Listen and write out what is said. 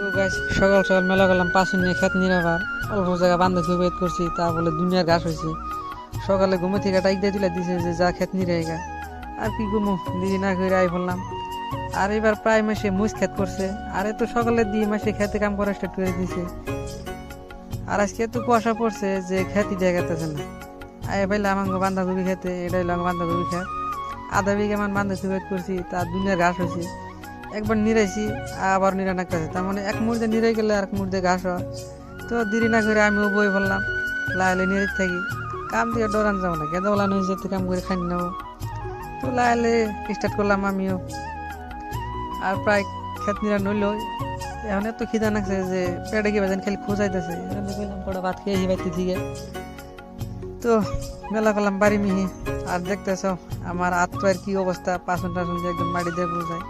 তো সকাল সকাল মেলা করলাম পাশে নিয়ে খেত নিয়ে আবার অল্প জায়গা বান্ধব বেদ করছি, তা বলে দুনিয়ার ঘাস হয়েছে সকালে ঘুমে থেকে টাইক দিয়ে তুলে দিছে যে যা খেত নিয়ে রেগা আর কি ঘুমো দিদি না করে আই বললাম। আর এবার প্রায় মাসে মুজ খেত করছে। আর এত সকালে দিয়ে মাসে খেতে কাম করা স্টার্ট করে দিছে। আর আজকে এত কুয়াশা পড়ছে যে খেতে গেতেছে না। আয় পাইলে আমাকে বান্ধাকপি খেতে, এটা হইল আমার বান্ধাকপি খেত। আধা বিঘা মান বান্ধব বেদ করছি তার দুনিয়ার ঘাস হয়েছে একবার নিরাইছি, আবার নিরা নাকতেছে। তার মানে এক মুহূর্তে নিরাই গেলে আর এক মুহূর্তে ঘাস হয়। তো দেরি না করে আমিও বই বললাম লাইলে নিরে থাকি। কাম দিয়ে ডরান যাব না, গেঁদা বলা নয় যেতে কাম করে খাই নেব। তো লাইলে স্টার্ট করলাম আমিও। আর প্রায় খেত নিরা নইল। এখন এত খিদা নাকছে যে পেটে কি বাজেন খালি খোঁজাইতেছে কইলাম কটা ভাত খেয়ে হিবাইতে দিকে তো মেলা করলাম বাড়ি মিহি। আর দেখতেছ, আমার আত্মার কি অবস্থা? পাশন টাসন দিয়ে একদম বাড়ি দিয়ে বোঝায়